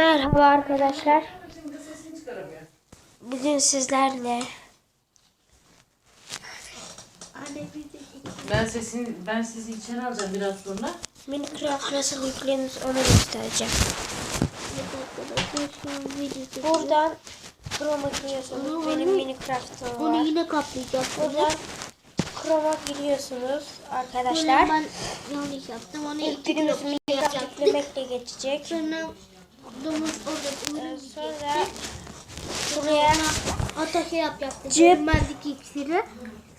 Merhaba arkadaşlar. Bugün sizlerle Ben sesini ben sizi içeri alacağım biraz sonra. Minecraft nasıl yüklenir onu göstereceğim. Buradan Chrome'a giriyorsunuz. Benim Minecraft'ım Onu var. yine kaplayacağız. Buradan Chrome'a giriyorsunuz arkadaşlar. ben yanlış yaptım. Onu İlk günümüz Minecraft yüklemekle geçecek. Sonra domuz orada Ee. Sonra buraya Ateşe yapacaktı. Cep- Görmezdik iksiri.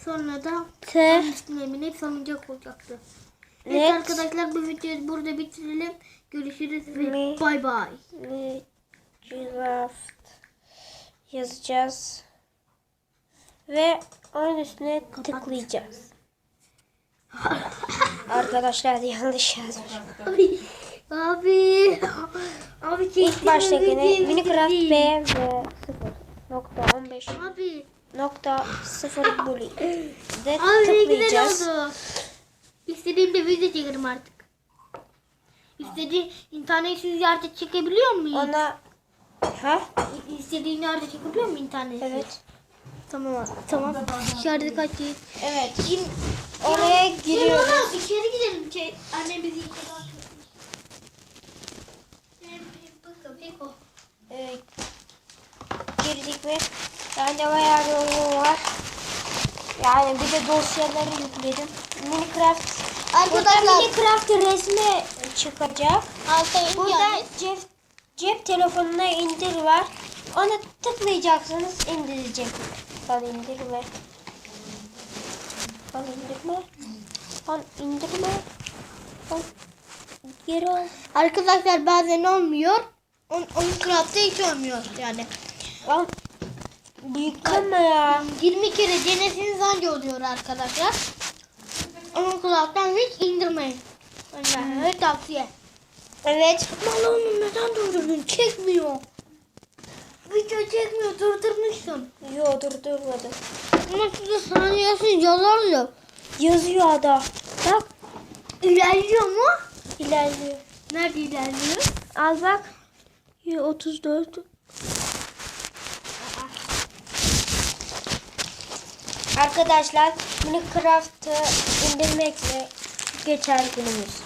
Sonra da T üstüne eminip salıncak olacaktı. Evet net arkadaşlar bu videoyu burada bitirelim. Görüşürüz ve bay bay. Minecraft yazacağız. Ve onun üstüne tıklayacağız. Arkadaşlar yanlış yazmış. Abi. Abi. İlk baştakini Minecraft. B ve 0.15 Abi. nokta 0 bully de Abi tıklayacağız. oldu. İstediğimde video çekerim artık. İstediğin internetsiz yerde çekebiliyor muyum? Ona ha İstediğin yerde çekebiliyor muyum internetsiz? evet Tamam tamam. İçeride kaç evet oraya giriyoruz. Oğlum içeri gidelim. Şey, annem bizi içeri girdik ve yani bayağı bir oyun var. Yani bir de dosyaları yükledim. Minecraft Arkadaşlar- Minecraft resmi çıkacak. Alta Burada cep, cep telefonuna indir var. Ona tıklayacaksınız indirecek. Lan indirme. Lan indirme. Lan indirme. Lan geri al. Arkadaşlar bazen olmuyor. On, onun craft'ta hiç olmuyor yani. Lan yıkama ya. 20 kere denesiniz anca oluyor arkadaşlar. Onun craft'tan hiç indirmeyin. Yani tavsiye. Evet. Malonum neden durdurdun? Çekmiyor. Video çekmiyor. Durdurmuşsun. Yo dur durmadı. Ama şurada saniyesi yazarlı. Yazıyor ada. Bak İlerliyor mu? ilerliyor. Nerede ilerliyor? Al bak. 34. Arkadaşlar Minecraft'ı indirmekle geçer günümüz.